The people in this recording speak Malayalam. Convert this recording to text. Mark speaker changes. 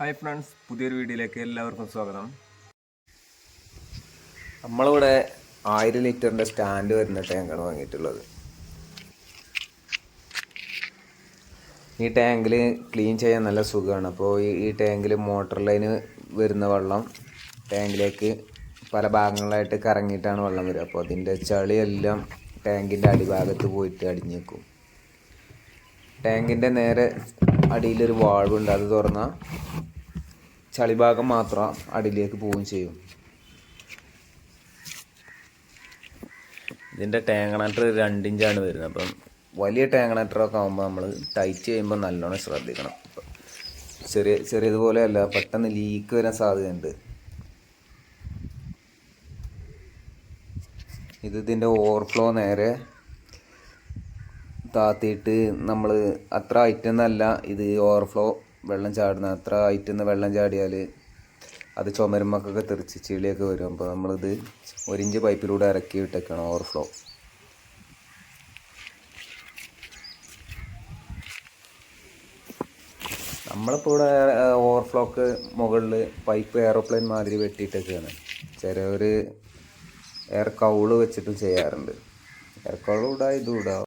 Speaker 1: ഹായ് ഫ്രണ്ട്സ് പുതിയൊരു വീഡിയോയിലേക്ക് എല്ലാവർക്കും സ്വാഗതം.
Speaker 2: നമ്മളിവിടെ ആയിരം ലിറ്ററിന്റെ സ്റ്റാൻഡ് വരുന്ന ടാങ്കാണ് വാങ്ങിയിട്ടുള്ളത്. ഈ ടാങ്കിൽ ക്ലീൻ ചെയ്യാൻ നല്ല സുഖമാണ്. അപ്പോൾ ഈ- ടാങ്കിൽ മോട്ടർ ലൈന് വരുന്ന വെള്ളം ടാങ്കിലേക്ക് പല ഭാഗങ്ങളായിട്ട് കറങ്ങിയിട്ടാണ് വെള്ളം വരിക. അപ്പോൾ അതിന്റെ ചളിയെല്ലാം ടാങ്കിന്റെ അടിഭാഗത്ത് പോയിട്ട് അടിഞ്ഞേക്കും. ടാങ്കിന്റെ നേരെ അടിയിലൊരു വാൾവുണ്ട്. അത് തുറന്നാൽ ചളിഭാഗം മാത്രം അടിയിലേക്ക് പോവുകയും ചെയ്യും. ഇതിന്റെ ടാങ്കണറ്റർ രണ്ടിഞ്ചാണ് വരുന്നത്. അപ്പം വലിയ ടാങ്കണറ്ററൊക്കെ ആകുമ്പോൾ നമ്മൾ ടൈറ്റ് ചെയ്യുമ്പോൾ നല്ലോണം ശ്രദ്ധിക്കണം. ചെറിയ ചെറിയതുപോലെയല്ല പെട്ടെന്ന് ലീക്ക് വരാൻ സാധ്യതയുണ്ട്. ഇത് ഇതിന്റെ ഓവർഫ്ലോ നേരെ താത്തിയിട്ട് നമ്മൾ അത്ര ഐറ്റെന്നല്ല ഇത് ഓവർഫ്ലോ വെള്ളം ചാടുന്ന അത്ര ഐറ്റെന്ന് വെള്ളം ചാടിയാൽ അത് ചുമരുമക്കൊക്കെ തെറിച്ച് ചെളിയൊക്കെ വരും. അപ്പോൾ നമ്മളിത് ഒരിഞ്ച് പൈപ്പിലൂടെ ഇറക്കി വിട്ടേക്കാണ് ഓവർഫ്ലോ നമ്മളിപ്പോൾ ഇവിടെ ഓവർഫ്ലോക്ക് മുകളിൽ പൈപ്പ് എയറോപ്ലെയിൻ മാതിരി വെട്ടിയിട്ടൊക്കെയാണ് ചിലവർ എയർ കൗൾ വെച്ചിട്ടും ചെയ്യാറുണ്ട്. എയർ കൗൾ ഇടാം ഇതും ഇടാം